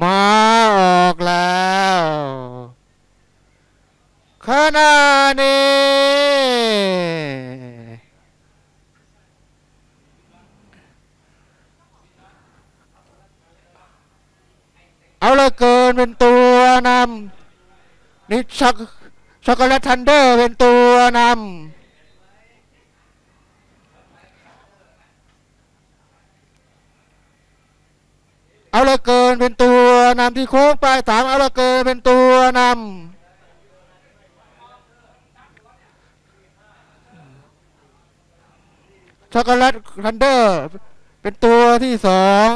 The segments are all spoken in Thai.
มาออกแล้วขณะนี้เอาละเกินเป็นตัวนำนี่ช็อกช็อกโกแลตทันเดอร์เป็นตัวนำ เอาละเกินเป็นตัวนำที่โค้งปลายสามเอาละเกินเป็นตัวนำช็อกโกแลตทันเดอร์ เป็นตัวที่สอง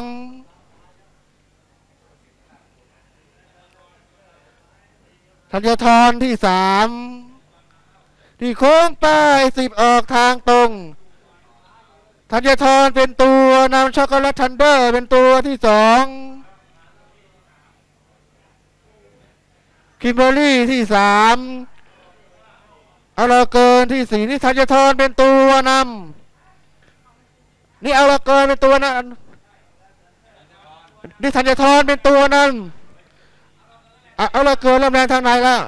ธัญทรที่สามที่โค้งป้ายสิบออกทางตรง ธัญทรเป็นตัวนำช็อกโกแลตทันเดอร์เป็นตัวที่สองคิมเบอรี่ที่สามเอาละเกินที่สี่นี่ธัญทรเป็นตัวนำนี่เอาละเกินเป็นตัวนั้นนี่ธัญทรเป็นตัวนั้นเอาเอละเกินลำแรงทางไหนแล้ว